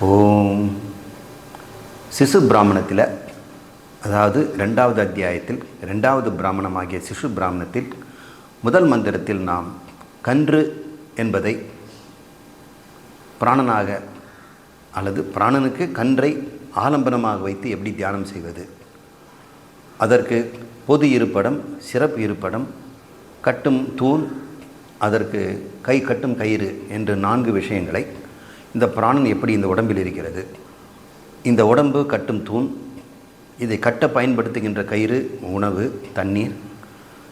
ஓம். சிசு பிராமணத்தில் அதாவது ரெண்டாவது அத்தியாயத்தில் ரெண்டாவது பிராமணமாகிய சிசு பிராமணத்தில் முதல் மந்திரத்தில் நாம் கன்று என்பதை பிராணனாக அல்லது பிராணனுக்கு கன்றை ஆலம்பனமாக வைத்து எப்படி தியானம் செய்வது? அதற்கு பொது இருப்படம் சிறப்பு இருப்படம் கட்டும் தூண் அதற்கு கை கட்டும் கயிறு என்று நான்கு விஷயங்களை இந்த பிராணன் எப்படி இந்த உடம்பில் இருக்கிறது? இந்த உடம்பு கட்டும் தூண் இதை கட்ட பயன்படுத்துகின்ற கயிறு உணவு தண்ணீர்.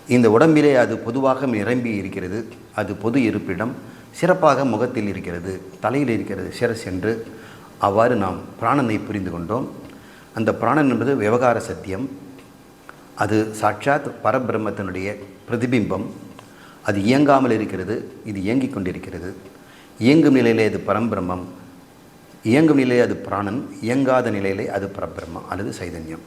இந்த உடம்பிலே அது பொதுவாக நிரம்பி இருக்கிறது. அது பொது இருப்பிடம் சிறப்பாக முகத்தில் இருக்கிறது தலையில் இருக்கிறது. சிரஸ் என்று அவ்வாறு நாம் பிராணனை புரிந்து கொண்டோம். அந்த பிராணன் என்பது விவகார சத்தியம். அது சாட்சாத் பரபிரம்மத்தினுடைய பிரதிபிம்பம். அது இயங்காமல் இருக்கிறது இது இயங்கிக் கொண்டிருக்கிறது. இயங்கும் நிலையிலே அது பரம்பிரம்மம் இயங்கும் நிலையிலே அது பிராணன் இயங்காத நிலையிலே அது பரபிரம்மம் அல்லது சைதன்யம்.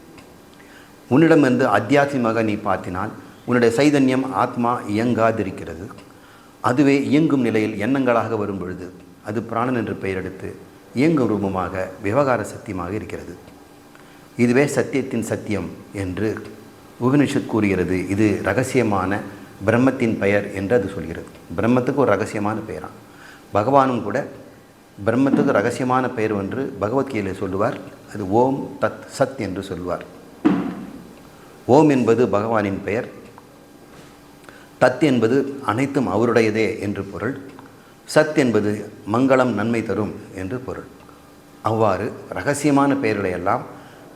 உன்னிடமிருந்து அத்தியாத்மமாக நீ பார்த்தினால் உன்னுடைய சைதன்யம் ஆத்மா இயங்காதிருக்கிறது. அதுவே இயங்கும் நிலையில் எண்ணங்களாக வரும் பொழுது அது பிராணன் என்று பெயரெடுத்து இயங்கும் ரூபமாக விவகார சத்தியமாக இருக்கிறது. இதுவே சத்தியத்தின் சத்தியம் என்று உபனிஷத் கூறுகிறது. இது ரகசியமான பிரம்மத்தின் பெயர் என்று அது சொல்கிறது. பிரம்மத்துக்கு ஒரு ரகசியமான பெயரான் பகவானும் கூட பிரம்மத்துக்கு ரகசியமான பெயர் ஒன்று பகவத்கீதையில் சொல்லுவார். அது ஓம் தத் சத் என்று சொல்லுவார். ஓம் என்பது பகவானின் பெயர். தத் என்பது அனைத்தும் அவருடையதே என்று பொருள். சத் என்பது மங்களம் நன்மை தரும் என்று பொருள். அவ்வாறு ரகசியமான பெயர்களை எல்லாம்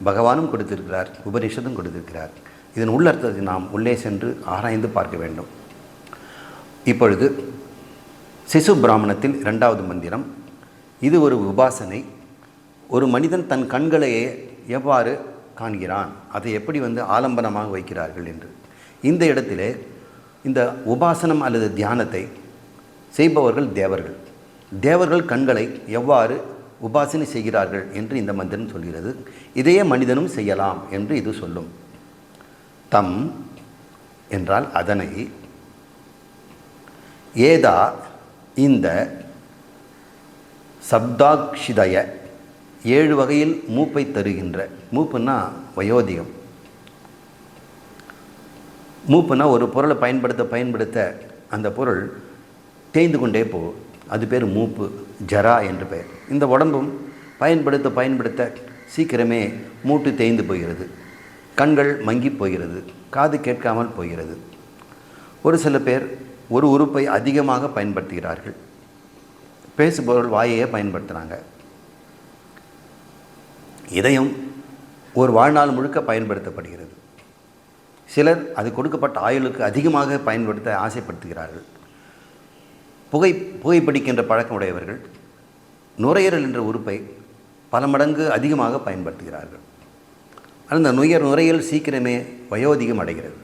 பகவானும் கொடுத்திருக்கிறார் உபனிஷத்தும் கொடுத்திருக்கிறார். இதன் உள்ளர்த்தத்தை நாம் உள்ளே சென்று ஆராய்ந்து பார்க்க வேண்டும். இப்பொழுது சிசு பிராமணத்தில் இரண்டாவது மந்திரம். இது ஒரு உபாசனை. ஒரு மனிதன் தன் கண்களையே எவ்வாறு காண்கிறான்? அதை எப்படி வந்து ஆலம்பனமாக வைக்கிறார்கள் என்று. இந்த இடத்திலே இந்த உபாசனம் அல்லது தியானத்தை செய்பவர்கள் தேவர்கள். தேவர்கள் கண்களை எவ்வாறு உபாசனை செய்கிறார்கள் என்று இந்த மந்திரம் சொல்கிறது. இதையே மனிதனும் செய்யலாம் என்று இது சொல்லும். தம் என்றால் அதனை. ஏதா இந்த சப்தாக்ஷிதய ஏழு வகையில் மூப்பை தருகின்ற மூப்புன்னா வயோதிகம். மூப்புனா ஒரு பொருளை பயன்படுத்த பயன்படுத்த அந்த பொருள் தேய்ந்து கொண்டே போகும் அது பேர் மூப்பு ஜரா என்று பெயர். இந்த உடம்பும் பயன்படுத்த பயன்படுத்த சீக்கிரமே மூட்டு தேய்ந்து போகிறது. கண்கள் மங்கி போகிறது. காது கேட்காமல் போகிறது. ஒரு சில பேர் ஒரு உறுப்பை அதிகமாக பயன்படுத்துகிறார்கள். பேசுபவர்கள் வாயையே பயன்படுத்துகிறாங்க இதயம் ஒரு வாழ்நாள் முழுக்க பயன்படுத்தப்படுகிறது. சிலர் அது கொடுக்கப்பட்ட ஆயுளுக்கு அதிகமாக பயன்படுத்த ஆசைப்படுத்துகிறார்கள். புகை புகைப்பிடிக்கின்ற பழக்கம் உடையவர்கள் நுரையீரல் என்ற உறுப்பை பல மடங்கு அதிகமாக பயன்படுத்துகிறார்கள். அந்த நுயர் நுரையீரல் சீக்கிரமே வயோதிகம் அடைகிறது.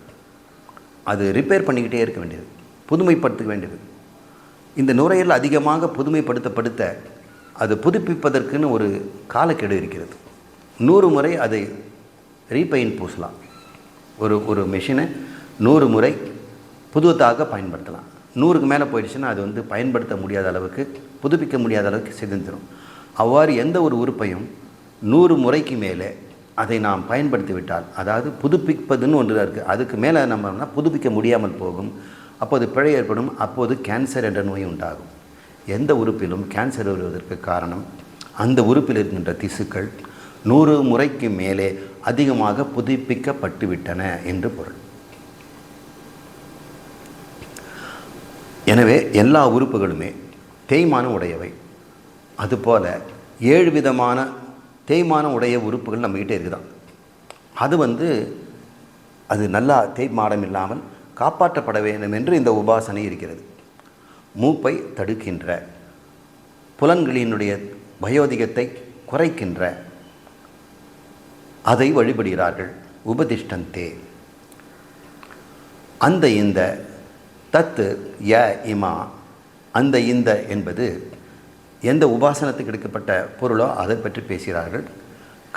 அது ரிப்பேர் பண்ணிக்கிட்டே இருக்க வேண்டியது. புதுமைப்படுத்த வேண்டியது. இந்த நுரையீரல் அதிகமாக புதுமைப்படுத்தப்படுத்த அது புதுப்பிப்பதற்குன்னு ஒரு காலக்கெடு இருக்கிறது. நூறு முறை அதை ரீபெயிண்ட் பூசலாம். ஒரு ஒரு மெஷினை நூறு முறை புதுவத்தாக பயன்படுத்தலாம். நூறுக்கு மேலே போயிடுச்சுன்னா அது வந்து பயன்படுத்த முடியாத அளவுக்கு புதுப்பிக்க முடியாத அளவுக்கு சிதைஞ்சிடும் அவ்வாறு எந்த ஒரு உறுப்பையும் நூறு முறைக்கு மேலே அதை நாம் பயன்படுத்தி விட்டால் அதாவது புதுப்பிப்பதுன்னு ஒன்று இருக்குது அதுக்கு மேலே நம்ம புதுப்பிக்க முடியாமல் போகும். அப்போது பிழை ஏற்படும் அப்போது கேன்சர் என்ற நோய் உண்டாகும். எந்த உறுப்பிலும் கேன்சர் வருவதற்கு காரணம் அந்த உறுப்பில் இருக்கின்ற திசுக்கள் நூறு முறைக்கு மேலே அதிகமாக புதுப்பிக்கப்பட்டுவிட்டன என்று பொருள். எனவே எல்லா உறுப்புகளுமே தேய்மானம் உடையவை. அதுபோல் ஏழு விதமான தேய்மானம் உடைய உறுப்புகள் நம்மகிட்ட இருக்குதான். அது வந்து அது நல்லா தேய்மானம் இல்லாமல் காப்பாற்றப்பட வேண்டும் என்று இந்த உபாசனை இருக்கிறது. மூப்பை தடுக்கின்ற புலன்களினுடைய வயோதிகத்தை குறைக்கின்ற அதை வழிபடுகிறார்கள். உபதிஷ்டந்தே. அந்த இந்த தத்து ய இமா அந்த இந்த என்பது எந்த உபாசனத்துக்கு எடுக்கப்பட்ட பொருளோ அதை பற்றி பேசுகிறார்கள்.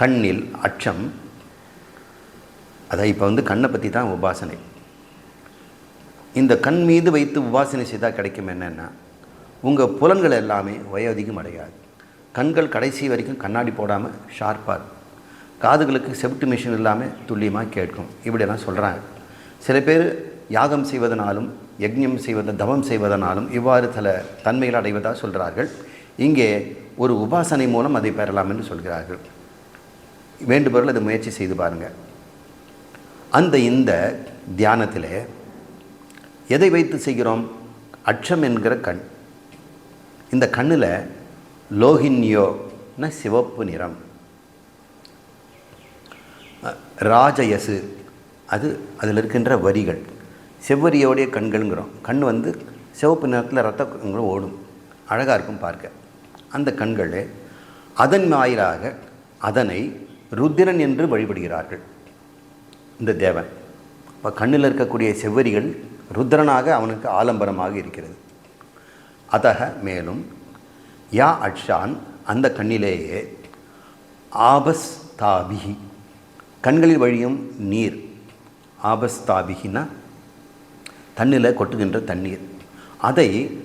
கண்ணில் அச்சம். அதை இப்போ வந்து கண்ணை பற்றி தான் உபாசனை. இந்த கண் மீது வைத்து உபாசனை செய்தால் கிடைக்கும் என்னென்னா உங்கள் புலன்கள் எல்லாமே வயோதிகம் அடையாது. கண்கள் கடைசி வரைக்கும் கண்ணாடி போடாமல் ஷார்ப்பாக இருக்கும். காதுகளுக்கு செப்டு மிஷின் இல்லாமல் துல்லியமாக கேட்கும். இப்படியெல்லாம் சொல்கிறாங்க சில பேர் யாகம் செய்வதனாலும் யஜ்யம் செய்வத தவம் செய்வதனாலும் இவ்வாறு சில தன்மைகள் அடைவதாக சொல்கிறார்கள் இங்கே ஒரு உபாசனை மூலம் அதை பெறலாம் என்று சொல்கிறார்கள். வேண்டுபவர்கள் அதை முயற்சி செய்து பாருங்கள் அந்த இந்த தியானத்தில் எதை வைத்து செய்கிறோம்? அச்சம் என்கிற கண். இந்த கண்ணில் லோகின்யோன்னா சிவப்பு நிறம். ராஜயசு அது அதில் இருக்கின்ற வரிகள். செவ்வரியோடைய கண்கள்ங்கிறோம். கண் வந்து சிவப்பு நிறத்தில் ரத்த ஓடும். அழகாக இருக்கும் பார்க்க. அந்த கண்கள் அதன் வாயிலாக அதனை ருத்திரன் என்று வழிபடுகிறார்கள். இந்த தேவன். இப்போ கண்ணில் இருக்கக்கூடிய செவ்வரிகள் ருத்ரனாக அவனுக்கு ஆலம்பரமாக இருக்கிறது. அதக மேலும் யா அட்ஷான் அந்த கண்ணிலேயே ஆபஸ்தாபிகி கண்களில் வழியும் நீர். ஆபஸ்தாபிகினா தண்ணில் கொட்டுகின்ற தண்ணீர். அதை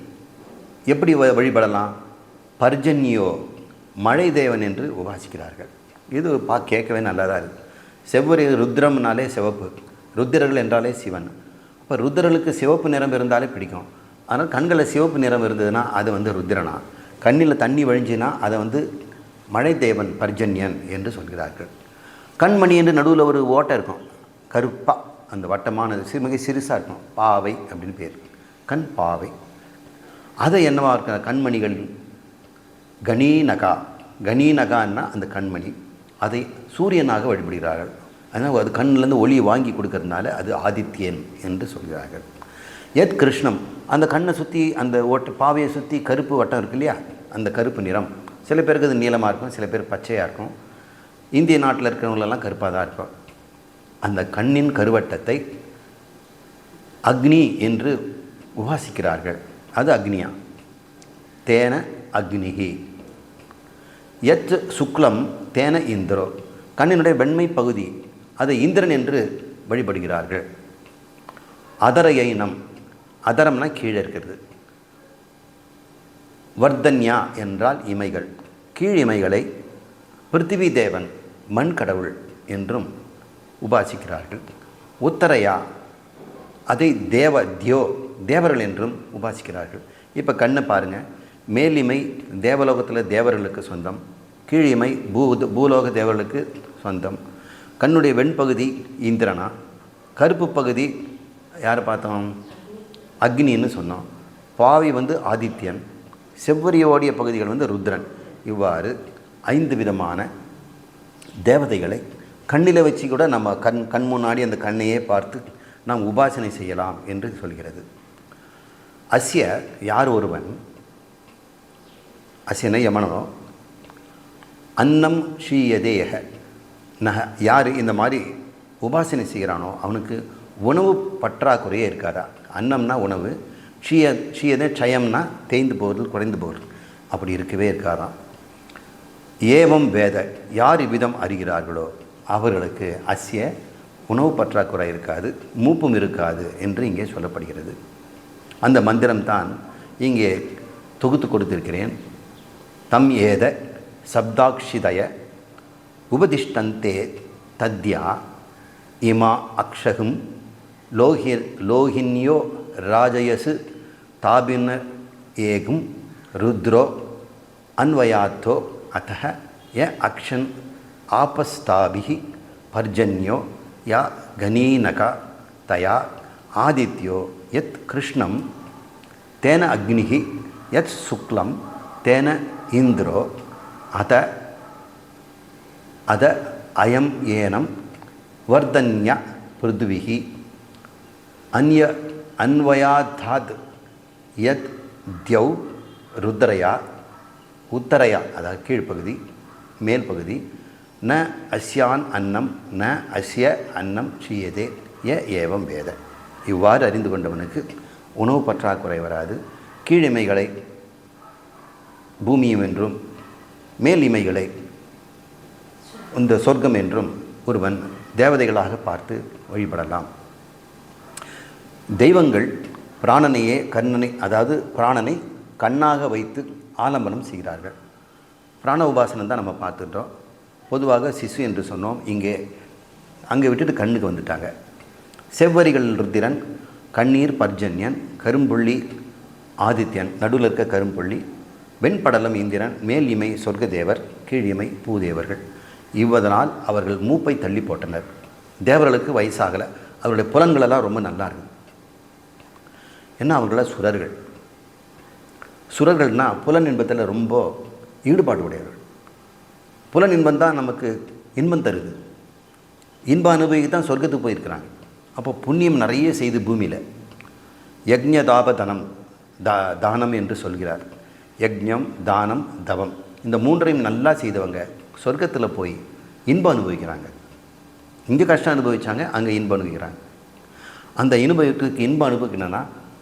எப்படி வ- வழிபடலாம்? பர்ஜன்யோ மழை தேவன் என்று உபாசிக்கிறார்கள். இது பா கேட்கவே நல்லதாக இருக்குது செவ்வரி ருத்ரம்னாலே சிவப்பு ருத்திரர்கள் என்றாலே சிவன். இப்போ ருத்ரனுக்கு சிவப்பு நிறம் இருந்தாலே பிடிக்கும். ஆனால் கண்களில் சிவப்பு நிறம் இருந்ததுன்னா அது வந்து ருத்திரனா கண்ணில் தண்ணி வழிஞ்சுன்னா அதை வந்து மழை தேவன் பர்ஜன்யன் என்று சொல்கிறார்கள். கண்மணி என்று நடுவில் ஒரு ஓட்டை இருக்கும். கருப்பாக அந்த வட்டமானது சிறு மிக சிறுசாக இருக்கும். பாவை அப்படின்னு பேர். கண் பாவை. அதை என்னவா இருக்க கண்மணிகள் கணீநகா. கணீநகான்னா அந்த கண்மணி. அதை சூரியனாக வழிபடுகிறார்கள். அதனால் அது கண்ணிலேருந்து ஒளியை வாங்கி கொடுக்கறதுனால அது ஆதித்யன் என்று சொல்கிறார்கள். எத் கிருஷ்ணம் அந்த கண்ணை சுற்றி அந்த ஓட்ட பாவையை சுற்றி கருப்பு வட்டம் இருக்கு இல்லையா? அந்த கருப்பு நிறம். சில பேருக்கு அது நீளமாக இருக்கும் சில பேர் பச்சையாக இருக்கும். இந்திய நாட்டில் இருக்கிறவங்களெல்லாம் கருப்பாக தான் இருக்கும். அந்த கண்ணின் கருவட்டத்தை அக்னி என்று உபாசிக்கிறார்கள். அது அக்னியா? தேன அக்னிகி. எத் சுக்லம் தேன இந்திரோ. கண்ணினுடைய வெண்மை பகுதி அதை இந்திரன் என்று வழிபடுகிறார்கள். அதரையினம் அதரம்னா கீழே இருக்கிறது. வர்தன்யா என்றால் இமைகள். கீழ் இமைகளை பிருத்திவி தேவன் மண் கடவுள் என்றும் உபாசிக்கிறார்கள். உத்தரையா அதை தேவ தியோ தேவர்கள் என்றும் உபாசிக்கிறார்கள். இப்போ கண்ணை பாருங்கள் மேலிமை தேவலோகத்தில் தேவர்களுக்கு சொந்தம். கீழிமை பூ பூலோக தேவர்களுக்கு சொந்தம். கண்ணுடைய வெண்பகுதி இந்திரனா கருப்பு பகுதி யாரை பார்த்தோம்? அக்னின்னு சொன்னோம். பாவி வந்து ஆதித்யன் செவ்வரியோடிய பகுதிகள் வந்து ருத்ரன். இவ்வாறு ஐந்து விதமான தேவதைகளை கண்ணில் வச்சு கூட நம்ம கண் கண் முன்னாடி அந்த கண்ணையே பார்த்து நாம் உபாசனை செய்யலாம் என்று சொல்கிறது. அஸ்ய யார் ஒருவன்? அஸ்யனை யமனோ? அன்னம் ஷீயதேக. நக யார் இந்த மாதிரி உபாசனை செய்கிறானோ அவனுக்கு உணவு பற்றாக்குறையே இருக்காதா? அன்னம்னா உணவு ஷீய ஷீயதே க்ஷயம்னா தேய்ந்து போகிறது குறைந்து போகிறது அப்படி இருக்கவே இருக்காதான் ஏவம் வேத யார் இவ்விதம் அறிகிறார்களோ அவர்களுக்கு அஸ்ய உணவு பற்றாக்குறை இருக்காது மூப்பும் இருக்காது என்று இங்கே சொல்லப்படுகிறது. அந்த மந்திரம்தான் இங்கே தொகுத்து கொடுத்திருக்கிறேன். தம் ஏத சப்தாக்ஷிதய உபதிஷ்டந்தே தத்யா இமா அக்ஷகும் லோகி லோகின்யோ ராஜயசு தாபின ஏகும் ருத்ரோ அன்வயாத்தோ அத்த ய அக்ஷன் ஆபஸ்தாபிகி பர்ஜன்யோ யா கனீனக தயா ஆதித்யோ யத் கிருஷ்ணம் தேன அக்னிः யத் சுக்லம் தேன இந்திரோ அத அத அயம் ஏனம் வர்தன்ய பிருத்விः அந்ய அன்வயாத்தாத் யத் தியௌ ருத்ரயா. உத்தரையா அதாவது கீழ்ப்பகுதி மேல் பகுதி ந அஸ்யான் அன்னம் ந அஸ்ய அன்னம் சீயதே. ய ஏவம் வேத. இவ்வாறு அறிந்து கொண்டவனுக்கு உணவு பற்றாக்குறை வராது. கீழிமைகளை பூமியும் என்றும் மேல் இமைகளை இந்த சொர்க்கம் என்றும் ஒருவன் தேவதைகளாக பார்த்து வழிபடலாம். தெய்வங்கள் பிராணனையே கண்ணனை அதாவது பிராணனை கண்ணாக வைத்து ஆலம்பனம் செய்கிறார்கள். பிராண உபாசனம் தான் நம்ம பார்த்துட்டோம். பொதுவாக சிசு என்று சொன்னோம். இங்கே அங்கே விட்டுட்டு கண்ணுக்கு வந்துட்டாங்க. செவ்வரிகள் ருத்திரன் கண்ணீர் பர்ஜன்யன் கரும்புள்ளி ஆதித்யன் நடுவில் இருக்க கரும்புள்ளி வெண்படலம் இந்திரன் மேல் இமை சொர்க்கதேவர் கீழ் இமை பூதேவர்கள். இவ்வதனால் அவர்கள் மூப்பை தள்ளி போட்டனர். தேவர்களுக்கு வயசாகலை. அவருடைய புலன்களெல்லாம் ரொம்ப நல்லா இருக்கு என்ன அவர்கள? சுரர்கள். சுரர்கள்னால் புலன் இன்பத்தில் ரொம்ப ஈடுபாடு உடையவர்கள். புலன் இன்பம் தான் நமக்கு இன்பம் தருது. இன்ப அனுபவிக்கு தான் சொர்க்கத்துக்கு போயிருக்கிறாங்க. அப்போ புண்ணியம் நிறைய செய்து பூமியில். யக்ஞ தாப தனம் தா தானம் என்று சொல்கிறார். யக்ஞம் தானம் தவம். இந்த மூன்றையும் நல்லா செய்தவங்க சொர்க்கத்தில் போய் இன்பம் அனுபவிக்கிறாங்க. இங்கே கஷ்டம் அனுபவிச்சாங்க அங்கே இன்பம் அனுபவிக்கிறாங்க. அந்த இன்பத்துக்கு இன்பம் அனுபவிக்கணும்னா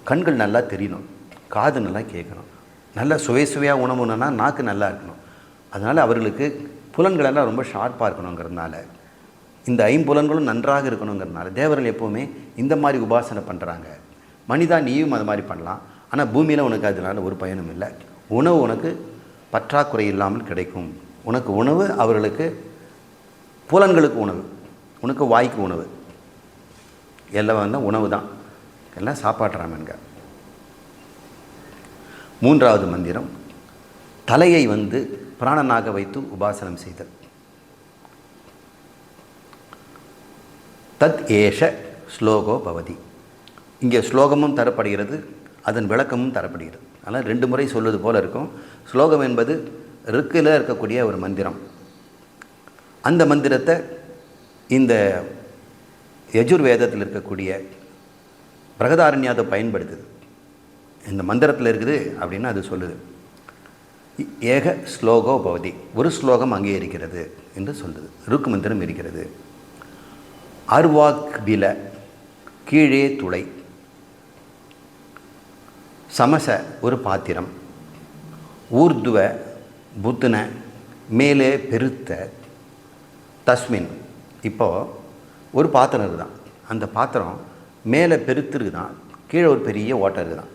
கண்கள் நல்லா தெரியணும் காது நல்லா கேட்கணும். நல்லா சுவை சுவையாக உணவுனா நாக்கு நல்லா இருக்கணும். அதனால் அவர்களுக்கு புலன்களெல்லாம் ரொம்ப ஷார்ப்பாக இருக்கணுங்கிறதுனால இந்த ஐம்புலன்களும் நன்றாக இருக்கணுங்கிறதுனால தேவர்கள் எப்போவுமே இந்த மாதிரி உபாசனை பண்ணுறாங்க மனிதா நீயும் அது மாதிரி பண்ணலாம். ஆனால் பூமியில் உனக்கு அதனால் ஒரு பயனும் இல்லை. உணவு உனக்கு பற்றாக்குறை இல்லாமல் கிடைக்கும். உனக்கு உணவு அவர்களுக்கு புலன்களுக்கு உணவு. உனக்கு வாய்க்கு உணவு. எல்லாம் வந்து உணவு தான். எல்லாம் சாப்பாட்டுறாமன்க மூன்றாவது மந்திரம் தலையை வந்து பிராணனாக வைத்து உபாசனம் செய்தல். தத் ஏஷ ஸ்லோகோ பவதி. இங்கே ஸ்லோகமும் தரப்படுகிறது அதன் விளக்கமும் தரப்படுகிறது. அதனால் ரெண்டு முறை சொல்வது போல இருக்கும். ஸ்லோகம் என்பது ருக்கில் இருக்கக்கூடிய ஒரு மந்திரம். அந்த மந்திரத்தை இந்த யஜுர்வேதத்தில் இருக்கக்கூடிய பிரகதாரண்யாதை பயன்படுத்துது. இந்த மந்திரத்தில் இருக்குது அப்படின்னு அது சொல்லுது. ஏக ஸ்லோகோ பவதி. ஒரு ஸ்லோகம் அங்கே இருக்கிறது என்று சொல்லுது. ருக்கு மந்திரம் இருக்கிறது. அர்வாக் பில கீழே துளை சமச ஒரு பாத்திரம் ஊர்துவ புத்தின மேலே பெருத்த தஸ்மின். இப்போது ஒரு பாத்திரம் இருக்குதான். அந்த பாத்திரம் மேலே பெருத்து இருக்குதான் கீழே ஒரு பெரிய ஓட்டை இருக்குதான்.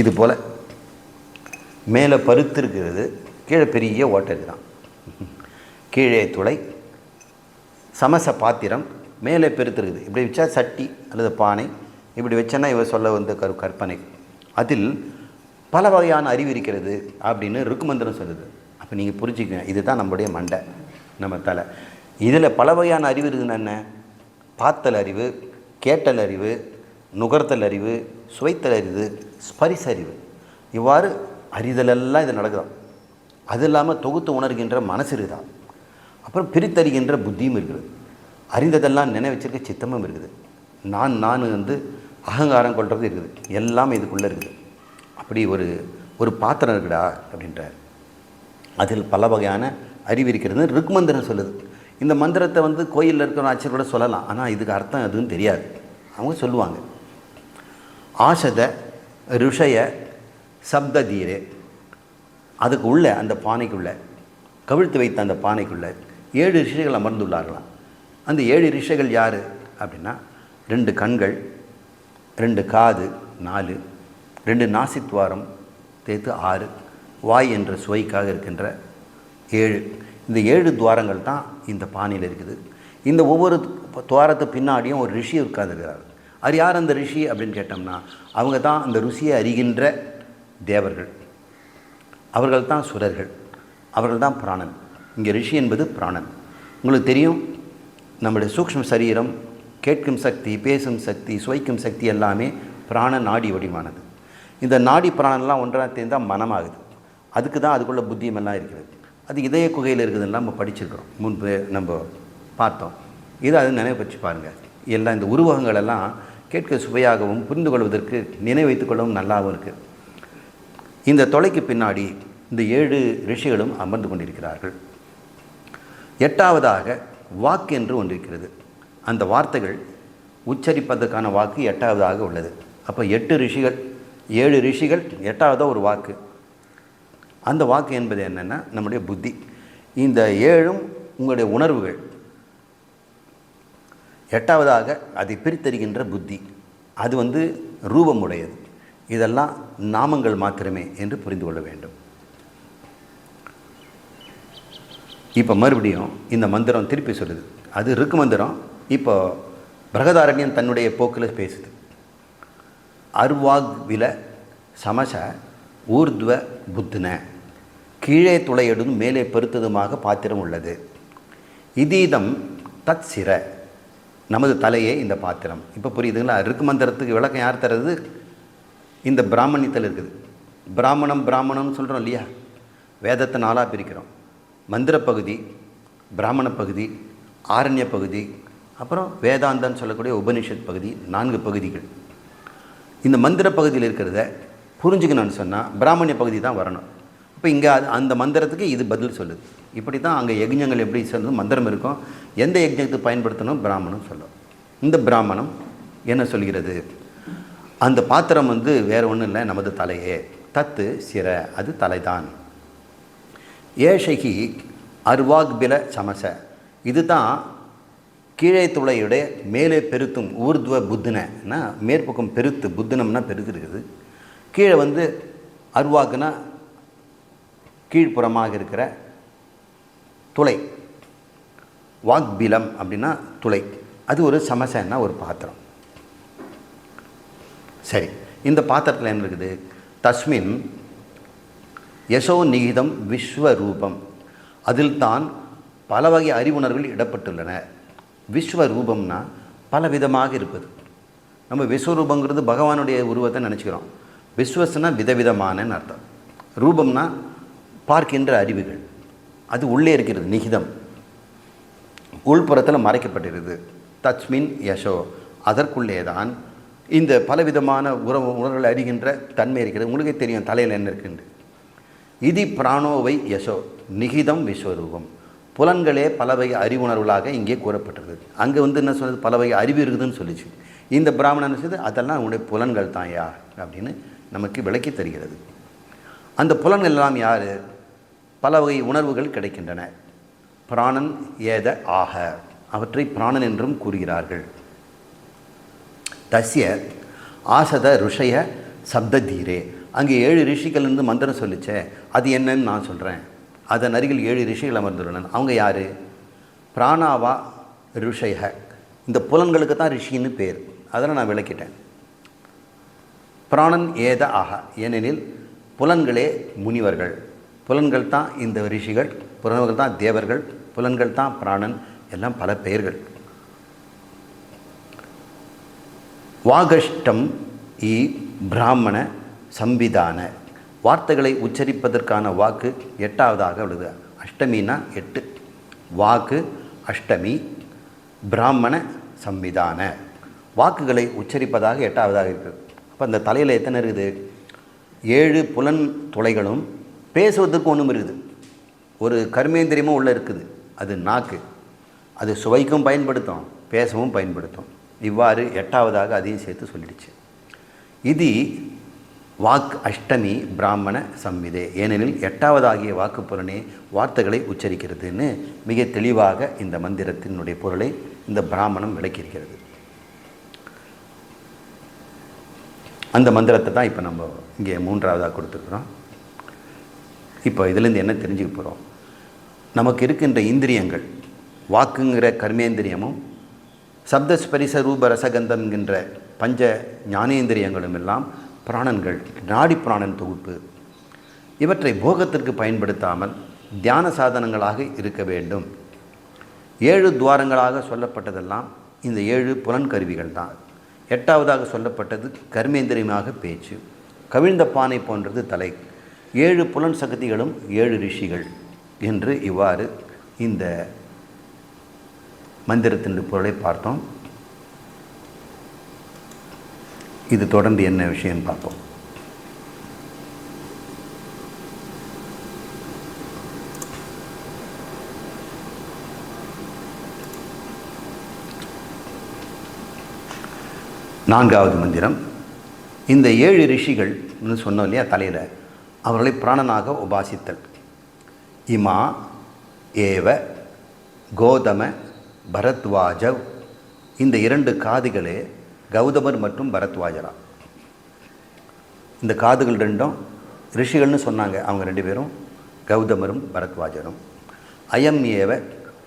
இது போல் மேலே பருத்து இருக்கிறது கீழே பெரிய ஓட்டை இருக்குதான். கீழே துளை சமச பாத்திரம் மேலே பெருத்திருக்குது. இப்படி வச்சா சட்டி அல்லது பானை இப்படி வச்சேன்னா இவ சொல்ல வந்த கரு கற்பனை. அதில் பல வகையான அறிவு இருக்கிறது அப்படின்னு ருக்குமந்திரம் சொல்லுது. அப்போ நீங்கள் புரிஞ்சுக்கங்க இதுதான் நம்முடைய மண்டை நம்ம தலை. இதில் பல வகையான அறிவு இருக்குதுன்னு என்ன? பார்த்தல் அறிவு கேட்டல் அறிவு நுகர்த்தல் அறிவு சுவைத்தல் அறிவு ஸ்பரிச அறிவு. இவ்வாறு அறிதலெல்லாம் இது நடக்குதான் அது இல்லாமல் தொகுத்து உணர்கின்ற மனசு இருக்குதான் அப்புறம் பிரித்தறிகின்ற புத்தியும் இருக்குது. அறிந்ததெல்லாம் நினைவச்சிருக்க சித்தமும் இருக்குது. நான் நான் வந்து அகங்காரம் கொள்வது இருக்குது. எல்லாமே இதுக்குள்ளே இருக்குது. அப்படி ஒரு ஒரு பாத்திரம் இருக்குடா அப்படின்றார். அதில் பல வகையான அறிவு இருக்கிறது. ருக்மந்திரம் சொல்லுது. இந்த மந்திரத்தை வந்து கோயிலில் இருக்கிற ஆச்சர் கூட சொல்லலாம். ஆனால் இதுக்கு அர்த்தம் எதுவும் தெரியாது. அவங்க சொல்லுவாங்க. ஆசத ருஷய சப்ததீரே அதுக்கு உள்ள அந்த பானைக்குள்ளே கவிழ்த்து வைத்த அந்த பானைக்குள்ளே ஏழு ரிஷைகள் அமர்ந்துள்ளார்களாம். அந்த ஏழு ரிஷைகள் யார்? அப்படின்னா ரெண்டு கண்கள் ரெண்டு காது நாலு. ரெண்டு நாசித்வாரம் தேத்து ஆறு. வாய் என்ற சுவைக்காக இருக்கின்ற ஏழு. இந்த ஏழு துவாரங்கள் தான் இந்த பாணியில் இருக்குது. இந்த ஒவ்வொரு துவாரத்து பின்னாடியும் ஒரு ரிஷி உட்கார்ந்துருக்கிறார். அது யார் அந்த ரிஷி அப்படின்னு கேட்டோம்னா அவங்க தான் அந்த ருசியை அறிகின்ற தேவர்கள். அவர்கள் தான் சுரர்கள். அவர்கள் தான் பிராணன். இங்கே ரிஷி என்பது பிராணன். உங்களுக்கு தெரியும் நம்முடைய சூக்ஷ்ம சரீரம் கேட்கும் சக்தி பேசும் சக்தி சுவைக்கும் சக்தி எல்லாமே பிராண நாடி வடிவானது. இந்த நாடி பிராணம்லாம் ஒன்றாக தேர்ந்தால் மனமாகுது. அதுக்கு தான் அதுக்குள்ள புத்தியமெல்லாம் இருக்கிறது. அது இதய குகையில் இருக்குதுன்னா நம்ம படிச்சிருக்கிறோம். முன்பு நம்ம பார்த்தோம். இதை அது நினைவு பற்றி பாருங்கள் எல்லாம் இந்த உருவகங்கள் எல்லாம் கேட்க சுவையாகவும் புரிந்து கொள்வதற்கு நினைவு வைத்துக்கொள்ளவும் நல்லாவும் இருக்குது இந்த தொலைக்கு பின்னாடி இந்த ஏழு ரிஷிகளும் அமர்ந்து கொண்டிருக்கிறார்கள். எட்டாவதாக வாக்கு என்று ஒன்று இருக்கிறது. அந்த வார்த்தைகள் உச்சரிப்பதற்கான வாக்கு எட்டாவதாக உள்ளது. அப்போ எட்டு ரிஷிகள் ஏழு ரிஷிகள் எட்டாவதாக ஒரு வாக்கு. அந்த வாக்கு என்பது என்னென்னா நம்முடைய புத்தி. இந்த ஏழும் உங்களுடைய உணர்வுகள். எட்டாவதாக அதை பிரித்தறிகின்ற புத்தி. அது வந்து ரூபமுடையது இதெல்லாம் நாமங்கள் மாத்திரமே என்று புரிந்து கொள்ள வேண்டும். இப்போ மறுபடியும் இந்த மந்திரம் திருப்பி சொல்லுது. அது ருக்கு மந்திரம் இப்போ பிரகதாரண்யம் தன்னுடைய போக்கில் பேசுது. அர்வாக் வில சமச ஊர்த்வ புத்தின கீழே துளையடும் மேலே பெருத்ததுமாக பாத்திரம் உள்ளது. இதீதம் தத் சிர நமது தலையே இந்த பாத்திரம். இப்போ புரியுதுங்களா? ருக்கு மந்திரத்துக்கு விளக்கம் யார் தர்றது? இந்த பிராமணியத்தில் இருக்குது. பிராமணம் பிராமணம்னு சொல்கிறோம் இல்லையா? வேதத்தை நாளாக பிரிக்கிறோம். மந்திர பகுதி பிராமண பகுதி ஆரண்ய பகுதி அப்புறம் வேதாந்தான்னு சொல்லக்கூடிய உபனிஷத் பகுதி நான்கு பகுதிகள். இந்த மந்திர பகுதியில் இருக்கிறத புரிஞ்சுக்கணும்னு சொன்னால் பிராமணிய பகுதி தான் வரணும். இப்போ இங்கே அது அந்த மந்திரத்துக்கு இது பதில் சொல்லுது. இப்படி தான் அங்கே யஜ்ஞங்கள் எப்படி சொல்லுது மந்திரம் இருக்கும். எந்த யஜ்ஞத்துக்கு பயன்படுத்தணும் பிராமணம் சொல்லும். இந்த பிராமணம் என்ன சொல்கிறது? அந்த பாத்திரம் வந்து வேறு ஒன்றும் இல்லை நமது தலையே. தத்து சிற அது தலைதான். ஏஷகி அர்வாக் பில சமச. இதுதான் கீழே துளையுடைய மேலே பெருத்தும் ஊர்துவ புத்தினன்னா மேற்பக்கம் பெருத்து புத்தினம்னா பெருத்திருக்குது கீழே வந்து அருவாக்குனா கீழ்ப்புறமாக இருக்கிற துளை. வாக்பிலம் அப்படின்னா துளை. அது ஒரு சமசன்னா ஒரு பாத்திரம். சரி இந்த பாத்திரத்தில் என்ன இருக்குது? தஸ்மின் யசோ நிகிதம் விஸ்வரூபம். அதில் தான் பல வகை அறிவுணர்வுகள் இடப்பட்டுள்ளன. விஸ்வரூபம்னா பல விதமாக இருப்பது. நம்ம விஸ்வரூபங்கிறது பகவானுடைய உருவத்தை நினச்சிக்கிறோம். விஸ்வஸ்னா விதவிதமான அர்த்தம். ரூபம்னா பார்க்கின்ற அறிவுகள். அது உள்ளே இருக்கிறது நிகிதம். உள்புறத்தில் மறைக்கப்பட்டிருது. தஸ்மின் யசோ அதற்குள்ளே தான் இந்த பலவிதமான உறவு உணர்வுகளை அறிகின்ற தன்மை இருக்கிறது. உங்களுக்கே தெரியும் தலையில் என்ன இருக்குன்னு இது பிராணோவை யசோ நிகிதம் விஸ்வரூபம். புலன்களே பலவகை அறிவுணர்வுகளாக இங்கே கூறப்பட்டிருக்கு அங்கே வந்து என்ன சொல்றது? பலவகை அறிவு இருக்குதுன்னு சொல்லிச்சு. இந்த பிராமணன் செய்து? அதெல்லாம் உன்னுடைய புலன்கள் தான் யார் அப்படின்னு நமக்கு விளக்கி தருகிறது. அந்த புலன்கள் எல்லாம் யார்? பல வகை உணர்வுகள் கிடைக்கின்றன. பிராணன் ஏத ஆக. அவற்றை பிராணன் என்றும் கூறுகிறார்கள். தஸ்ய ஆசத ருஷய சப்ததீரே. அங்கே ஏழு ரிஷிகள் இருந்து மந்திரம் சொல்லிச்சே. அது என்னன்னு நான் சொல்கிறேன் அதன் அருகில் ஏழு ரிஷிகள் அமர்ந்துள்ளனர். அவங்க யார்? பிராணாவா ருஷய இந்த புலன்களுக்கு தான் ரிஷின்னு பேர். அதெல்லாம் நான் விளக்கிட்டேன். பிராணன் ஏத ஆக ஏனெனில் புலன்களே முனிவர்கள். புலன்கள் தான் இந்த ரிஷிகள் புலன்கள் தான் தேவர்கள் புலன்கள் தான் பிராணன் எல்லாம் பல பெயர்கள். வாகஷ்டம் இ பிராமண சம்பிதான. வார்த்தைகளை உச்சரிப்பதற்கான வாக்கு எட்டாவதாக உள்ளது. அஷ்டமினா எட்டு. வாக்கு அஷ்டமி பிராமண சம்விதான. வாக்குகளை உச்சரிப்பதாக எட்டாவதாக இருக்குது அப்போ அந்த தலையில் எத்தனை இருக்குது? ஏழு புலன் துளைகளும் பேசுவதற்கு ஒன்றும் இருக்குது. ஒரு கர்மேந்திரியமும் உள்ளே இருக்குது. அது நாக்கு. அது சுவைக்கும் பயன்படுத்தும் பேசவும் பயன்படுத்தும். இவ்வாறு எட்டாவதாக அதையும் சேர்த்து சொல்லிடுச்சு. இது வாக் அஷ்டமி பிராமண சம்மிதே ஏனெனில் எட்டாவதாகிய வாக்கு புலனே வார்த்தைகளை உச்சரிக்கிறதுன்னு மிக தெளிவாக இந்த மந்திரத்தினுடைய பொருளை இந்த பிராமணம் விளக்கியிருக்கிறது. அந்த மந்திரத்தை தான் இப்போ நம்ம இங்கே மூன்றாவதாக கொடுத்துருக்குறோம். இப்போ இதுலேருந்து என்ன தெரிஞ்சுக்க போகிறோம் நமக்கு இருக்கின்ற இந்திரியங்கள் வாக்குங்கிற கர்மேந்திரியமும் சப்தஸ்பரிச ரூப ரசகந்தம்ங்கின்ற பஞ்ச ஞானேந்திரியங்களும் எல்லாம் பிராணன்கள் நாடி பிராணன் தொகுப்பு. இவற்றை போகத்திற்கு பயன்படுத்தாமல் தியான சாதனங்களாக இருக்க வேண்டும். ஏழு துவாரங்களாக சொல்லப்பட்டதெல்லாம் இந்த ஏழு புலன் கருவிகள் தான். எட்டாவதாக சொல்லப்பட்டது கர்மேந்திரியமாக பேச்சு கவிழ்ந்த பானை போன்றது தலை ஏழு புலன் சக்திகளும் ஏழு ரிஷிகள் என்று இவ்வாறு இந்த மந்திரத்தின் பொருளை பார்த்தோம். இது தொடர்ந்து என்ன விஷயம்னு பார்ப்போம். நான்காவது மந்திரம். இந்த ஏழு ரிஷிகள் சொன்னோம் இல்லையா தலையில் அவர்களை பிராணனாக உபாசித்தல். இமா ஏவ கோதம பரத்வாஜவ் இந்த இரண்டு காதுகளே கௌதமர் மற்றும் பரத்வாஜரா. இந்த காதுகள் ரெண்டும் ரிஷிகள்னு சொன்னாங்க அவங்க ரெண்டு பேரும் கௌதமரும் பரத்வாஜரும். அயம் ஏவ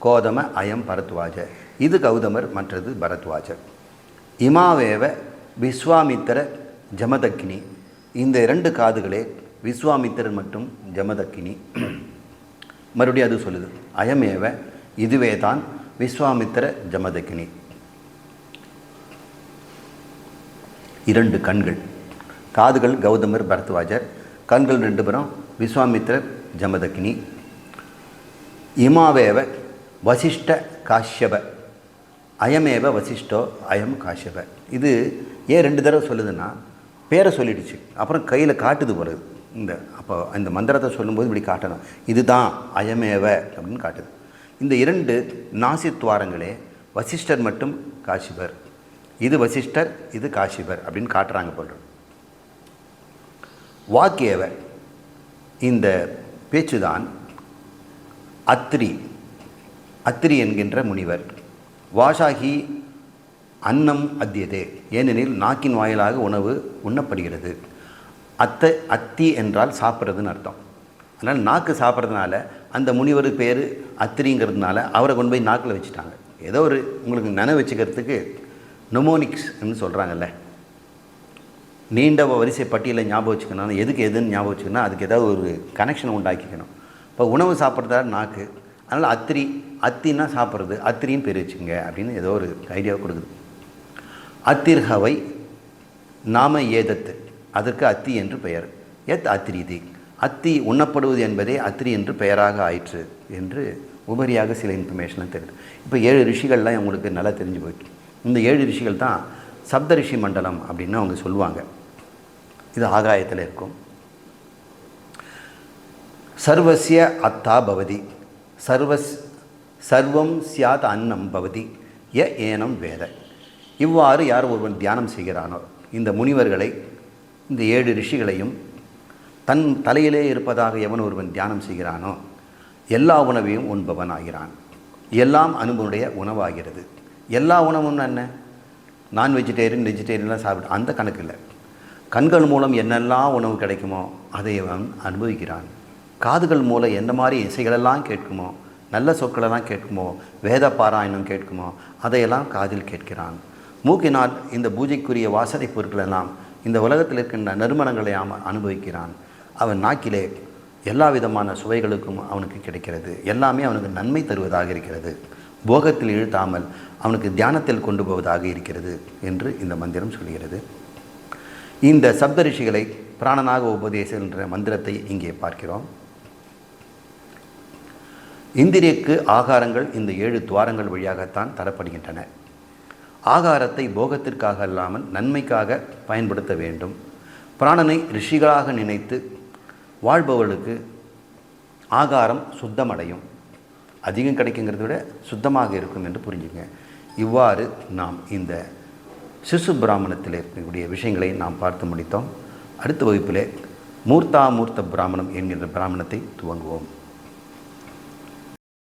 கோதம அயம் பரத்வாஜ. இது கௌதமர் மற்றது பரத்வாஜர். இமாவேவ விஸ்வாமித்திர ஜமதக்கினி. இந்த இரண்டு காதுகளே விஸ்வாமித்திரர் மற்றும் ஜமதக்கினி. மறுபடியும் அது சொல்லுது அயமேவ இதுவே தான் விஸ்வாமித்திர ஜமதக்கினி. இரண்டு கண்கள். காதுகள் கௌதமர் பரத்வாஜர் கண்கள் ரெண்டு பேரும் விஸ்வாமித்ரர் ஜமதக்கினி. இமாவேவ வசிஷ்ட காஷ்யப. அயமேவ வசிஷ்டோ அயம் காஷ்யப. இது ஏன் ரெண்டு தடவை சொல்லுதுன்னா பேரை சொல்லிடுச்சு. அப்புறம் கையில் காட்டுது பிறகு இந்த அப்போ இந்த மந்திரத்தை சொல்லும்போது இப்படி காட்டணும். இதுதான் அயமேவ அப்படின்னு காட்டுது. இந்த இரண்டு நாசித்வாரங்களே வசிஷ்டர் மட்டும் காஷிபர் இது வசிஷ்டர் இது காஷிபர் அப்படின்னு காட்டுறாங்க போல் வாக்கியவ இந்த பேச்சுதான் அத்ரி அத்ரி என்கின்ற முனிவர் வாஷாகி அன்னம் அத்தியதே ஏனெனில் நாக்கின் வாயிலாக உணவு உண்ணப்படுகிறது. அத்தை அத்தி என்றால் சாப்பிட்றதுன்னு அர்த்தம். அதனால் நாக்கு சாப்பிட்றதுனால அந்த முனிவர் பேர் அத்திரிங்கிறதுனால அவரை கொண்டு போய் நாக்கில் வச்சுட்டாங்க. ஏதோ ஒரு உங்களுக்கு நினைவு வச்சுக்கிறதுக்கு நுமோனிக்ஸ்ன்னு சொல்கிறாங்கல்ல நீண்ட வரிசை பட்டியலை ஞாபகம் வச்சுக்கணும் எதுக்கு எதுன்னு ஞாபகம் வச்சுக்கணும் அதுக்கு ஏதாவது ஒரு கனெக்ஷன் உண்டாக்கிக்கணும். இப்போ உணவு சாப்பிட்றதா நாக்கு அதனால் அத்திரி அத்தின்னா சாப்பிட்றது அத்திரியும் பேர் வச்சுங்க அப்படின்னு ஏதோ ஒரு ஐடியா கொடுக்குது. அத்திர்ஹவை நாம ஏதத்து அதற்கு அத்தி என்று பெயர். எத் அத்திரிதி? அத்தி உண்ணப்படுவது என்பதே அத்திரி என்று பெயராக ஆயிற்று என்று உபரியாக சில இன்ஃபர்மேஷன்லாம் தெரியுது. இப்போ ஏழு ரிஷிகள்லாம் உங்களுக்கு நல்லா தெரிஞ்சு போயிட்டு. இந்த ஏழு ரிஷிகள் தான் சப்த ரிஷி மண்டலம் அப்படின்னு அவங்க சொல்லுவாங்க. இது ஆகாயத்தில் இருக்கும். சர்வசிய அத்தா பவதி. சர்வஸ் சர்வம் சியாத் அன்னம் பவதி. ய ஏனம் வேத. இவ்வாறு யார் ஒருவன் தியானம் செய்கிறானோ இந்த முனிவர்களை இந்த ஏழு ரிஷிகளையும் தன் தலையிலே இருப்பதாக எவன் ஒருவன் தியானம் செய்கிறானோ எல்லா உணவையும் உண்பவன் ஆகிறான் எல்லாம் அனுபவனுடைய உணவாகிறது. எல்லா உணவும் என்ன? நான் வெஜிடேரியன் வெஜிடேரியன்லாம் சாப்பிட்டு அந்த கணக்கு இல்லை. கண்கள் மூலம் என்னெல்லாம் உணவு கிடைக்குமோ அதை அவன் அனுபவிக்கிறான். காதுகள் மூலம் எந்த மாதிரி இசைகளெல்லாம் கேட்குமோ நல்ல சொற்களெல்லாம் கேட்குமோ வேத பாராயணம் கேட்குமோ அதையெல்லாம் காதில் கேட்கிறான். மூக்கினால் இந்த பூஜைக்குரிய வாசனை பொருட்களெல்லாம் இந்த உலகத்தில் இருக்கின்ற நறுமணங்களை அனுபவிக்கிறான். அவன் நாக்கிலே எல்லா விதமான சுவைகளுக்கும் அவனுக்கு கிடைக்கிறது. எல்லாமே அவனுக்கு நன்மை தருவதாக இருக்கிறது. போகத்தில் இழுத்தாமல் அவனுக்கு தியானத்தில் கொண்டு போவதாக இருக்கிறது என்று இந்த மந்திரம் சொல்கிறது. இந்த சப்த ரிஷிகளை பிராணனாக உபதேசம் என்ற மந்திரத்தை இங்கே பார்க்கிறோம். இந்திரியக்கு ஆகாரங்கள் இந்த ஏழு துவாரங்கள் வழியாகத்தான் தரப்படுகின்றன. ஆகாரத்தை போகத்திற்காக அல்லாமல் நன்மைக்காக பயன்படுத்த வேண்டும். பிராணனை ரிஷிகளாக நினைத்து வாழ்பவர்களுக்கு ஆகாரம் சுத்தமடையும். அதிகம் கிடைக்குங்கிறத விட சுத்தமாக இருக்கும் என்று புரிஞ்சுங்க. இவ்வாறு நாம் இந்த சிசு பிராமணத்தில் இருக்கக்கூடிய விஷயங்களை நாம் பார்த்து முடித்தோம். அடுத்த வகுப்பிலே மூர்த்தாமூர்த்த பிராமணம் என்கின்ற பிராமணத்தை துவங்குவோம்.